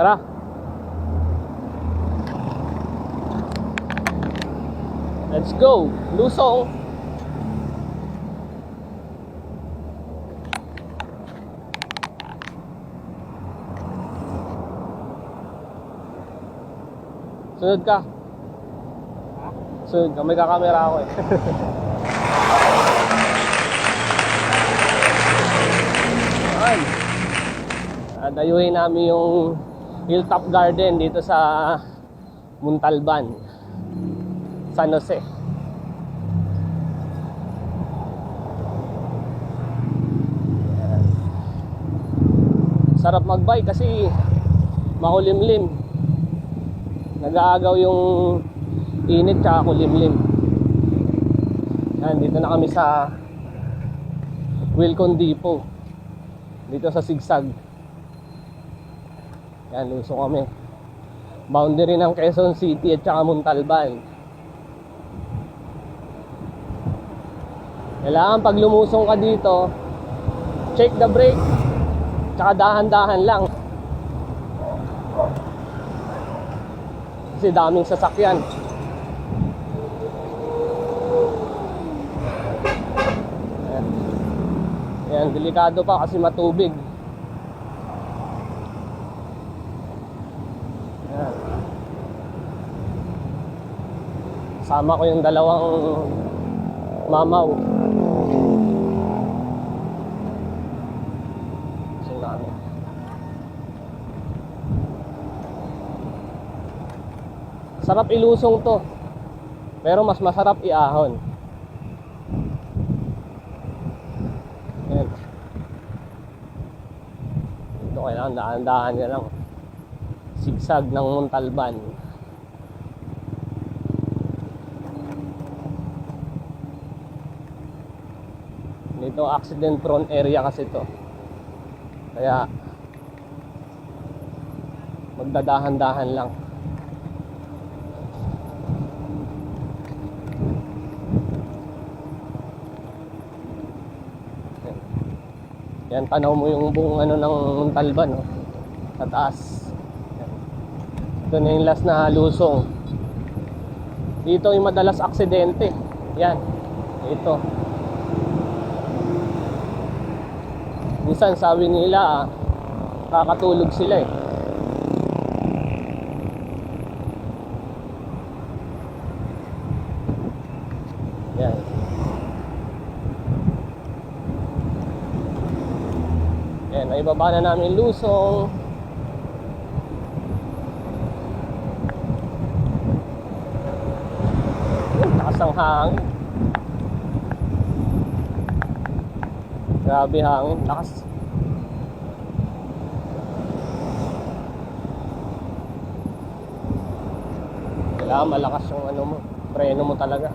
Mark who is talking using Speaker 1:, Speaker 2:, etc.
Speaker 1: Tara. Let's go. Lusong. Sunod ka. Sunod ka. May kakamera ako eh. Ayan. Dayuhin namin yung Hilltop Garden dito sa Muntalban. San Jose. Sarap magbike kasi makulimlim. Nag-aagaw yung init tsaka kulimlim. Yan, dito na kami sa Wilcon Depot. Dito sa Sigsag. Yan, luso kami. Boundary ng Quezon City at saka Montalban. Kailangan pag lumusong ka dito, check the brake. Tsaka dahan-dahan lang. Kasi daming sasakyan. Ayan. Delikado pa kasi matubig. Sama ko yung dalawang mamaw. Tsunami. Sarap ilusong to. Pero mas masarap iahon. Yan. Ito kailangan daan-daan ka lang. Sigsag ng Montalban. Dito accident prone area kasi to. Kaya magdadahan-dahan lang. Yan, tanaw mo yung buong ano ng Montalban, no? Sa taas. Ito na yung last na lusong. Dito yung madalas aksidente. Yan. Ito. Minsan sabi nila, ah, kakatulog sila eh. Yan. Yan, ay baba na namin lusong. Yung taas ng hangin. Grabe hangin, lakas. Kailangan malakas yung ano mo, preno mo talaga.